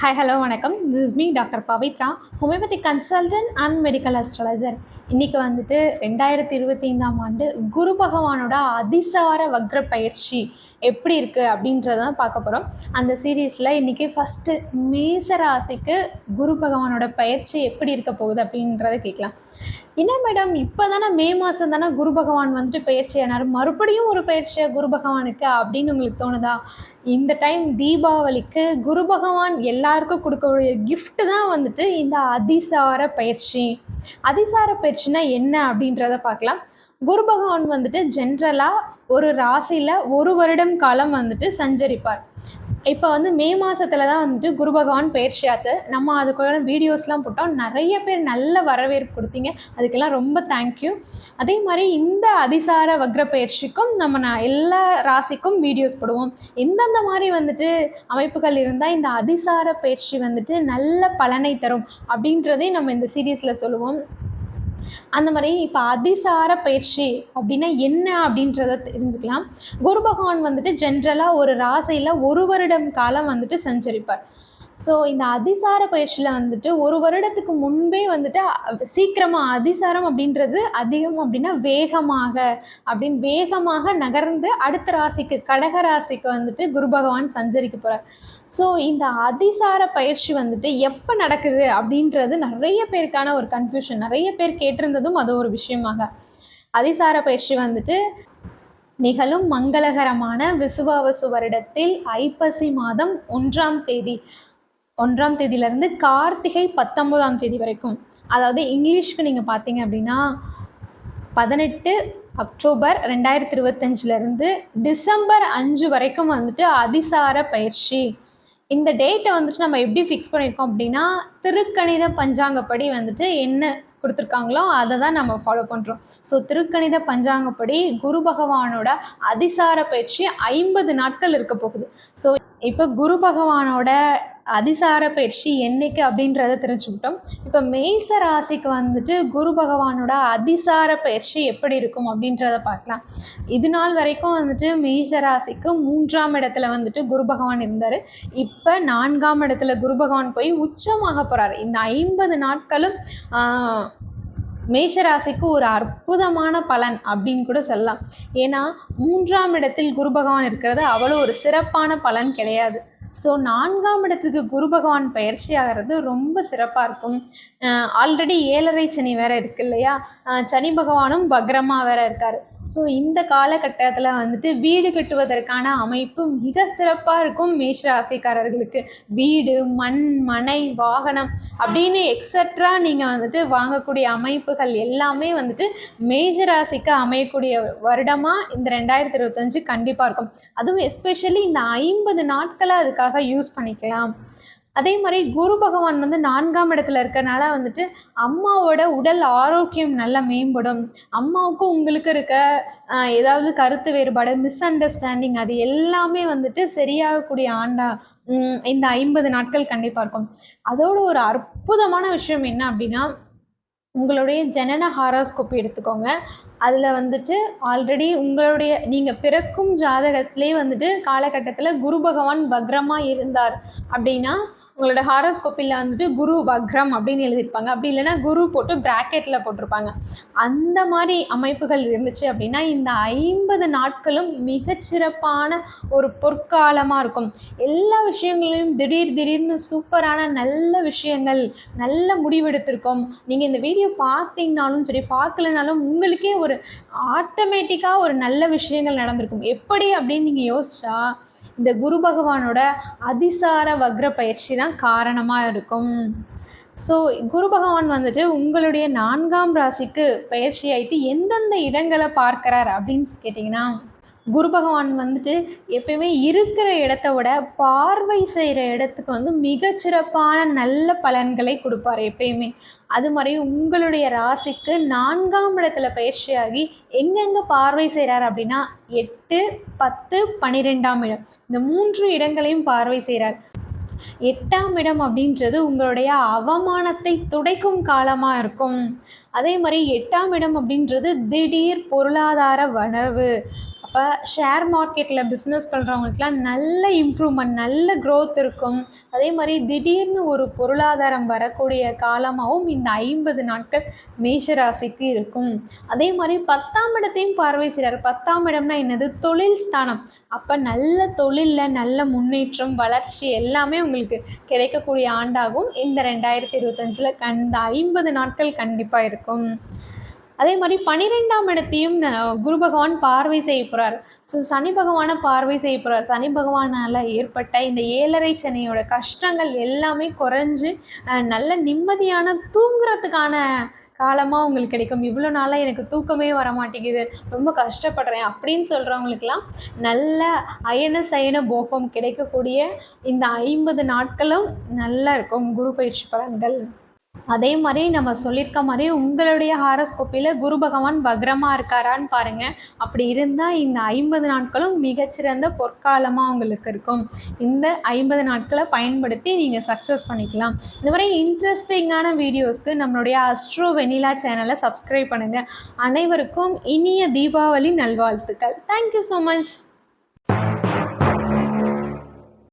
Hi hello வணக்கம். This is me doctor Pavithra homeopathy consultant and medical astrologer இன்றைக்கி வந்துட்டு ரெண்டாயிரத்தி இருபத்தி ஐந்தாம் ஆண்டு குரு பகவானோட அதிசார வக்ர பயிற்சி எப்படி இருக்குது அப்படின்றதான் பார்க்க போகிறோம் அந்த சீரீஸில் இன்றைக்கி ஃபஸ்ட்டு மேச ராசிக்கு குரு பகவானோட பயிற்சி எப்படி இருக்க போகுது அப்படின்றத கேட்கலாம். என்ன மேடம் இப்போ தானே மே மாதம் தானே குரு பகவான் வந்துட்டு பயிற்சி ஆனார் மறுபடியும் ஒரு பயிற்சியாக குரு பகவானுக்கு அப்படின்னு உங்களுக்கு தோணுதா? இந்த டைம் தீபாவளிக்கு குரு பகவான் எல்லாருக்கும் கொடுக்கக்கூடிய கிஃப்ட் தான் வந்துட்டு இந்த அதிசார பயிற்சி. அதிசார பயிற்சினா என்ன அப்படின்றத பார்க்கலாம். குரு பகவான் வந்துட்டு ஜென்ரலாக ஒரு ராசியில் ஒரு வருடம் காலம் வந்துட்டு சஞ்சரிப்பார். இப்போ வந்து மே மாதத்தில் தான் வந்துட்டு குரு பகவான் பயிற்சியாச்சு. நம்ம அதுக்குள்ள வீடியோஸ்லாம் போட்டோம். நிறைய பேர் நல்ல வரவேற்பு கொடுத்தீங்க. அதுக்கெல்லாம் ரொம்ப தேங்க்யூ அதே மாதிரி இந்த அதிசார வக்ர பயிற்சிக்கும் நம்ம நான் எல்லா ராசிக்கும் வீடியோஸ் போடுவோம். எந்தெந்த மாதிரி வந்துட்டு அமைப்புகள் இருந்தால் இந்த அதிசார பயிற்சி வந்துட்டு நல்ல பலனை தரும். அப்படின்றதையும் நம்ம இந்த சீரீஸில் சொல்லுவோம். அந்த மாதிரி இப்போ அதிசார பயிற்சி அப்படின்னா என்ன அப்படின்றத தெரிஞ்சுக்கலாம். குரு பகவான் வந்துட்டு ஜென்ரலாக ஒரு ராசியில் ஒரு வருடம் காலம் வந்துட்டு சஞ்சரிப்பார். ஸோ இந்த அதிசார பயிற்சியில் வந்துட்டு ஒரு வருடத்துக்கு முன்பே வந்துட்டு சீக்கிரமாக அதிசாரம் அப்படின்றது அதிகம் அப்படின்னா வேகமாக அப்படின்னு வேகமாக நகர்ந்து அடுத்த ராசிக்கு கடக ராசிக்கு வந்துட்டு குரு பகவான் சஞ்சரிக்க போகிறார் ஸோ இந்த அதிசார பயிற்சி வந்துட்டு எப்போ நடக்குது அப்படின்றது நிறைய பேருக்கான ஒரு கன்ஃபியூஷன் நிறைய பேர் கேட்டிருந்ததும் அது ஒரு விஷயமாக. அதிசார பயிற்சி வந்துட்டு நிகழும் மங்களகரமான விசுவாவசு வருடத்தில் ஐப்பசி மாதம் ஒன்றாம் தேதி. ஒன்றாம் தேதியிலேருந்து கார்த்திகை பத்தொன்பதாம் தேதி வரைக்கும். அதாவது இங்கிலீஷ்க்கு நீங்கள் பார்த்தீங்க அப்படின்னா பதினெட்டு அக்டோபர் ரெண்டாயிரத்தி இருபத்தஞ்சிலேருந்து டிசம்பர் அஞ்சு வரைக்கும் வந்துட்டு அதிசார பயிற்சி. இந்த டேட்டை வந்துட்டு நம்ம எப்படி ஃபிக்ஸ் பண்ணியிருக்கோம் அப்படின்னா திருக்கணித பஞ்சாங்கப்படி வந்துட்டு என்ன கொடுத்துருக்காங்களோ அதை தான் நம்ம ஃபாலோ பண்ணுறோம் ஸோ திருக்கணித பஞ்சாங்கப்படி குரு பகவானோட அதிசார பயிற்சி ஐம்பது நாட்கள் இருக்க போகுது. ஸோ இப்போ குரு பகவானோட அதிசார பயிற்சி என்னைக்கு அப்படின்றத தெரிஞ்சுக்கிட்டோம். இப்போ மேச ராசிக்கு வந்துட்டு குரு பகவானோட அதிசார பயிற்சி எப்படி இருக்கும் அப்படின்றத பார்க்கலாம். இது நாள் வரைக்கும் வந்துட்டு மேச ராசிக்கு மூன்றாம் இடத்துல வந்துட்டு குரு பகவான் இருந்தார். இப்போ நான்காம் இடத்துல குரு பகவான் போய் உச்சமாக போகிறார் இந்த ஐம்பது நாட்களும் மேஷராசிக்கு ஒரு அற்புதமான பலன் அப்படின்னு கூட சொல்லலாம். ஏன்னா மூன்றாம் இடத்தில் குரு பகவான் இருக்கிறது அவ்வளோ ஒரு சிறப்பான பலன் கிடையாது. ஸோ நான்காம் இடத்துக்கு குரு பகவான் பயிற்சி ஆகிறது ரொம்ப சிறப்பாக இருக்கும். ஆல்ரெடி ஏழரை சனி வேற இருக்கு இல்லையா? சனி பகவானும் பக்ரமா வேற இருக்கார். ஸோ இந்த காலகட்டத்தில் வந்துட்டு வீடு கட்டுவதற்கான அமைப்பு மிக சிறப்பாக இருக்கும் மேஷ ராசிக்காரர்களுக்கு வீடு மண் மனை வாகனம் அப்படின்னு எக்ஸட்ரா நீங்கள் வந்துட்டு வாங்கக்கூடிய அமைப்புகள் எல்லாமே வந்துட்டு மேஷ ராசிக்கு அமையக்கூடிய வருடமாக இந்த ரெண்டாயிரத்தி இருபத்தஞ்சு கண்டிப்பாக இருக்கும். அதுவும் எஸ்பெஷலி இந்த ஐம்பது நாட்களை அதுக்காக யூஸ் பண்ணிக்கலாம். அதே மாதிரி குரு பகவான் வந்து நான்காம் இடத்துல இருக்கனால வந்துட்டு அம்மாவோட உடல் ஆரோக்கியம் நல்லா மேம்படும். அம்மாவுக்கும் உங்களுக்கு இருக்க ஏதாவது கருத்து வேறுபாடு மிஸ் அண்டர்ஸ்டாண்டிங் அது எல்லாமே வந்துட்டு சரியாகக்கூடிய ஆண்டா இந்த ஐம்பது நாட்கள் கண்டிப்பாக இருக்கும். அதோட ஒரு அற்புதமான விஷயம் என்ன அப்படின்னா உங்களுடைய ஜனன ஹாரோஸ்கோப் எடுத்துக்கோங்க. அதில் வந்துட்டு ஆல்ரெடி உங்களுடைய நீங்கள் பிறக்கும் ஜாதகத்திலே வந்துட்டு காலகட்டத்தில் குரு பகவான் வக்ரமாக இருந்தார் அப்படின்னா உங்களோட ஹாரோஸ்கோப்பில் வந்துட்டு குரு வக்ரம் அப்படின்னு எழுதியிருப்பாங்க. அப்படி இல்லைன்னா குரு போட்டு ப்ராக்கெட்டில் போட்டிருப்பாங்க. அந்த மாதிரி அமைப்புகள் இருந்துச்சு அப்படின்னா இந்த ஐம்பது நாட்களும் மிகச்சிறப்பான ஒரு பொற்காலமாக இருக்கும். எல்லா விஷயங்களையும் திடீர் திடீர்னு சூப்பரான நல்ல விஷயங்கள் நல்ல முடிவெடுத்திருக்கோம். நீங்கள் இந்த வீடியோ பார்த்தீங்கனாலும் சரி பார்க்கலனாலும் உங்களுக்கே ஒரு ஒரு ஆட்டோமேட்டிக்காக ஒரு நல்ல விஷயங்கள் நடந்திருக்கும். எப்படி அப்படின்னு நீங்கள் யோசிச்சா இந்த குரு பகவானோட அதிசார வக்ர பயிற்சி தான் காரணமாக இருக்கும். ஸோ குரு பகவான் வந்துட்டு உங்களுடைய நான்காம் ராசிக்கு பயிற்சி ஆயிட்டு எந்தெந்த இடங்களை பார்க்குறார் அப்படின்னு கேட்டிங்கன்னா குரு பகவான் வந்துட்டு எப்பயுமே இருக்கிற இடத்த விட பார்வை செய்கிற இடத்துக்கு வந்து மிகச்சிறப்பான நல்ல பலன்களை கொடுப்பார் எப்பயுமே. அது மாதிரி உங்களுடைய ராசிக்கு நான்காம் இடத்துல பயிற்சியாகி எங்கெங்கே பார்வை செய்கிறார் அப்படின்னா எட்டு பத்து பன்னிரெண்டாம் இடம். இந்த மூன்று இடங்களையும் பார்வை செய்கிறார் எட்டாம் இடம் அப்படின்றது உங்களுடைய அவமானத்தை துடைக்கும் காலமாக இருக்கும். அதே மாதிரி எட்டாம் இடம் அப்படின்றது திடீர் பொருளாதார வளர்வு அப்போ ஷேர் மார்க்கெட்டில் பிஸ்னஸ் பண்ணுறவங்களுக்குலாம் நல்ல இம்ப்ரூவ்மெண்ட் நல்ல க்ரோத் இருக்கும். அதே மாதிரி திடீர்னு ஒரு பொருளாதாரம் வரக்கூடிய காலமாகவும் இந்த ஐம்பது நாட்கள் மேஷராசிக்கு இருக்கும். அதே மாதிரி பத்தாம் இடத்தையும் பார்வை செய்கிறார் பத்தாம் இடம்னா என்னது? தொழில் ஸ்தானம். அப்போ நல்ல தொழிலில் நல்ல முன்னேற்றம் வளர்ச்சி எல்லாமே உங்களுக்கு கிடைக்கக்கூடிய ஆண்டாகும் இந்த ரெண்டாயிரத்தி இருபத்தஞ்சில் கண் இந்த ஐம்பது நாட்கள் கண்டிப்பாக இருக்கும். அதே மாதிரி பன்னிரெண்டாம் இடத்தையும் குரு பகவான் பார்வை செய்ய போகிறார் ஸோ சனி பகவானை பார்வை செய்ய போகிறார் சனி பகவானால் ஏற்பட்ட இந்த ஏழரை சனியோட கஷ்டங்கள் எல்லாமே குறைஞ்சு நல்ல நிம்மதியான தூங்குறதுக்கான காலமாக உங்களுக்கு கிடைக்கும். இவ்வளோ நாளாக எனக்கு தூக்கமே வர மாட்டேங்குது. ரொம்ப கஷ்டப்படுறேன் அப்படின்னு சொல்கிறவங்களுக்கெல்லாம் நல்ல அயன சயன போகம் கிடைக்கக்கூடிய இந்த ஐம்பது நாட்களும் நல்லா இருக்கும் குரு பயிற்சி பலன்கள். அதே மாதிரி நம்ம சொல்லியிருக்க மாதிரி உங்களுடைய ஹாரஸ்கோப்பில் குரு பகவான் பக்ரமாக இருக்காரான்னு பாருங்கள் அப்படி இருந்தால் இந்த ஐம்பது நாட்களும் மிகச்சிறந்த பொற்காலமாக உங்களுக்கு இருக்கும். இந்த ஐம்பது நாட்களை பயன்படுத்தி நீங்கள் சக்ஸஸ் பண்ணிக்கலாம். இந்த மாதிரி இன்ட்ரெஸ்டிங்கான வீடியோஸ்க்கு நம்மளுடைய அஸ்ட்ரோ வெனிலா சேனலை சப்ஸ்கிரைப் பண்ணுங்கள் அனைவருக்கும் இனிய தீபாவளி நல்வாழ்த்துக்கள். Thank you so much